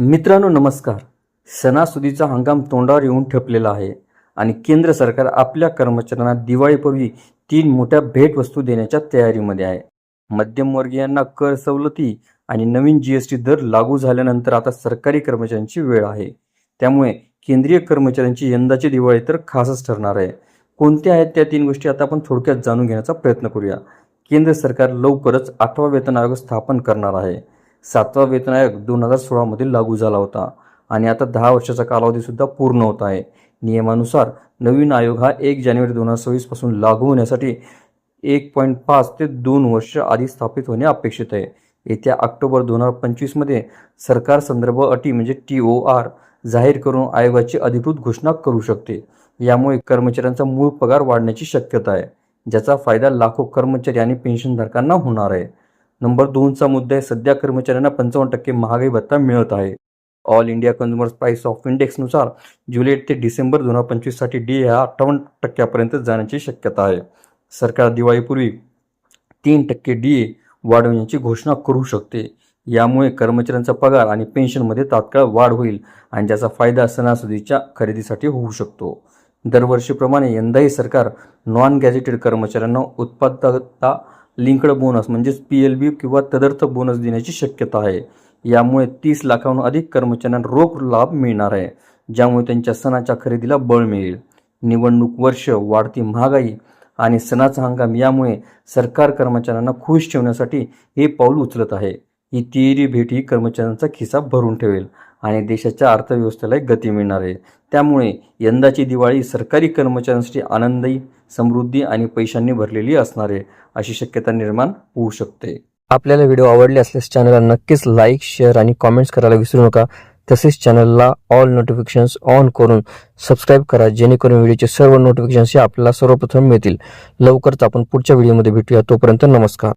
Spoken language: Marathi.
मित्रांनो नमस्कार. सणासुदीचा हंगाम तोंडावर येऊन ठेपलेला आहे आणि केंद्र सरकार आपल्या कर्मचाऱ्यांना दिवाळीपूर्वी तीन मोठ्या भेटवस्तू देण्याच्या तयारीमध्ये आहे. मध्यमवर्गीयांना कर सवलती आणि नवीन जी एस टी दर लागू झाल्यानंतर आता सरकारी कर्मचाऱ्यांची वेळ आहे. त्यामुळे केंद्रीय कर्मचाऱ्यांची यंदाची दिवाळी तर खासच ठरणार आहे. कोणत्या आहेत त्या तीन गोष्टी आता आपण थोडक्यात जाणून घेण्याचा प्रयत्न करूया. केंद्र सरकार लवकरच आठवा वेतन आयोग स्थापन करणार आहे. सातवा वेतन आयोग दोन हजार सोळामध्ये लागू झाला होता. आणि आता दहा वर्षाचा कालावधीसुद्धा पूर्ण होत आहे. नियमानुसार नवीन आयोग हा एक जानेवारी दोन हजार सव्वीसपासून लागू होण्यासाठी एक पॉईंट पाच ते दोन वर्ष आधी स्थापित होणे अपेक्षित आहे. येत्या ऑक्टोबर दोन हजार पंचवीसमध्ये सरकार संदर्भ अटी म्हणजे टी ओ आर जाहीर करून आयोगाची अधिकृत घोषणा करू शकते. यामुळे कर्मचाऱ्यांचा मूळ पगार वाढण्याची शक्यता आहे. ज्याचा फायदा लाखो कर्मचारी आणि पेन्शनधारकांना होणार आहे. नंबर दोनचा मुद्दा आहे सध्या कर्मचाऱ्यांना पंचावन्न टक्के महागाई भत्ता मिळत आहे. All India consumer price of इंडेक्सनुसार जुलै ते डिसेंबर दोन हजार पंचवीससाठी डी हा अठ्ठावन्न टक्क्यापर्यंत जाण्याची शक्यता आहे. सरकार दिवाळीपूर्वी तीन टक्के डी ए वाढवण्याची घोषणा करू शकते. यामुळे कर्मचाऱ्यांचा पगार आणि पेन्शनमध्ये तात्काळ वाढ होईल आणि ज्याचा फायदा सणासुदीच्या खरेदीसाठी होऊ शकतो. दरवर्षीप्रमाणे यंदाही सरकार नॉन गॅझेटेड कर्मचाऱ्यांना उत्पादकता लिंक्ड बोनस म्हणजेच पी एल बी किंवा तदर्थ बोनस देण्याची शक्यता आहे. यामुळे तीस लाखाहून अधिक कर्मचाऱ्यांना रोख लाभ मिळणार आहे ज्यामुळे त्यांच्या सणाच्या खरेदीला बळ मिळेल. निवडणूक वर्ष वाढती महागाई आणि सणाचा हंगाम यामुळे सरकार कर्मचाऱ्यांना खुश ठेवण्यासाठी हे पाऊल उचलत आहे. ही तिहेरी भेट ही कर्मचाऱ्यांचा खिसा भरून ठेवेल आणि देशाच्या अर्थव्यवस्थेला एक गती मिळणार आहे. त्यामुळे यंदाची दिवाळी सरकारी कर्मचाऱ्यांसाठी आनंदी समृद्धी आणि पैशांनी भरलेली असणार आहे अशी शक्यता निर्माण होऊ शकते. आपल्याला व्हिडिओ आवडले असल्यास चॅनलला नक्कीच लाईक शेअर आणि कॉमेंट्स करायला विसरू नका. तसेच चॅनलला ऑल नोटिफिकेशन्स ऑन करून सबस्क्राईब करा जेणेकरून व्हिडिओचे सर्व नोटिफिकेशन्स हे आपल्याला सर्वप्रथम मिळतील. लवकरच आपण पुढच्या व्हिडिओमध्ये भेटूया. तोपर्यंत नमस्कार.